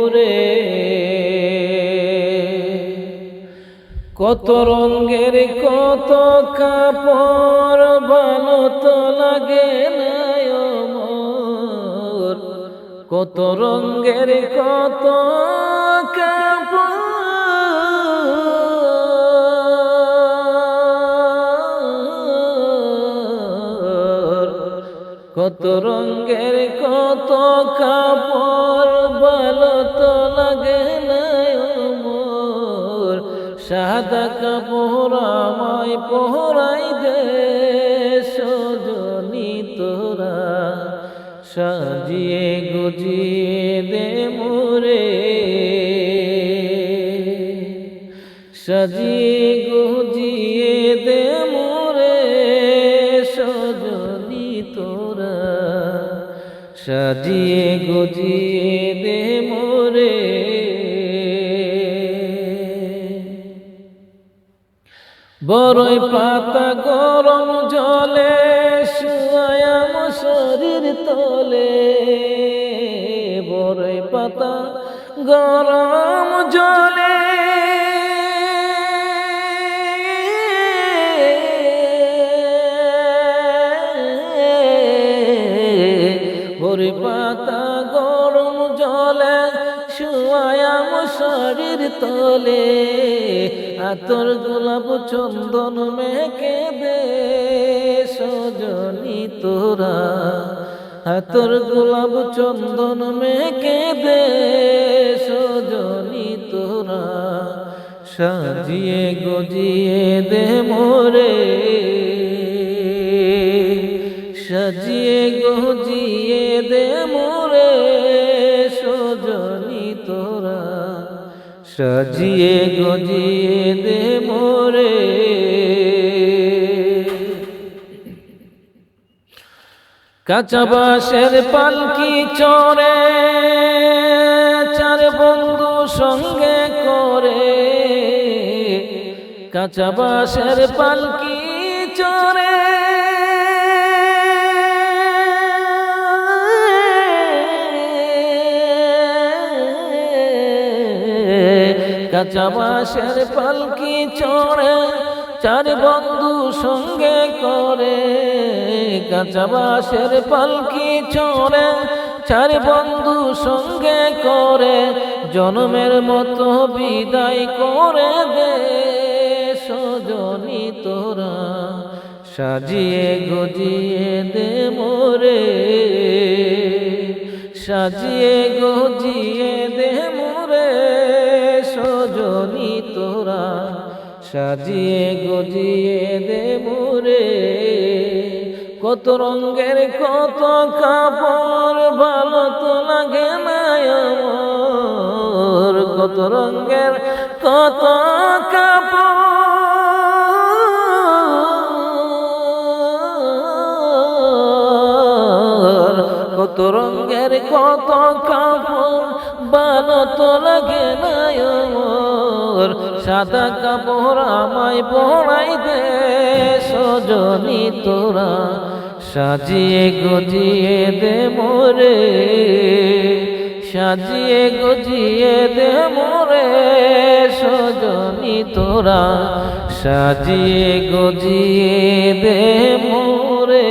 মোরে কত রঙের কত কাপড় ভালো তো লাগে কত রঙের কত কাপড় কত রঙের, কত কাপড়, ভালো তো লাগে মোর সাদা কাপড় পহরাই দে, সজনি তোরা। সাজিয়ে গুজিয়ে দে মোরে। সাজিয়ে গুজিয়ে সাজিয়ে গুজিয়ে দে মোরে। বড়ই পাতা গরম জলে শুয়ায়াম শরীর তলে। বড়ই পাতা গরম জলে বড়ই পাতা গরম জলে শুয়ায়াম শরীর তলে, আতর গোলাপ চন্দন মেকে দে, সজনি তোরা। আতর গোলাপ চন্দন মেকে দে, সজনি তোরা। সাজিয়ে গজিয়ে দে মোরে। সাজিয়ে গজিয়ে দে মোরে, সজনি তোরা। সাজিয়ে গজিয়ে দে মোরে। কাঁচা বাঁশের পালকি চরে চার বন্ধু সঙ্গে করে। কাঁচা বাঁশের পালকি চড়ে কাঁচা বাঁশের পালকি চড়ে, চার বন্ধু সঙ্গে করে। কাঁচা পালকি চড়ে, চার বন্ধু সঙ্গে করে। জনমের মতো বিদায় করে দে সজনি তোরা। সাজিয়ে গজিয়ে দে মোরে। সাজিয়ে গজিয়ে দে সাজিয়ে গজিয়ে দে মোরে কত রঙের, কত কাপড়, ভালো তো লাগে না কত রঙের, কত কাপড়। কত রঙের, কত কাপড়, ভালো তো লাগে না সাদা কাপড় আমায় পড়াই দে, সজনি তোরা সাজিয়ে গজিয়ে দে মোরে, সাজিয়ে গজিয়ে দে মোরে, সজনি তোরা সাজিয়ে গজিয়ে দে মোরে।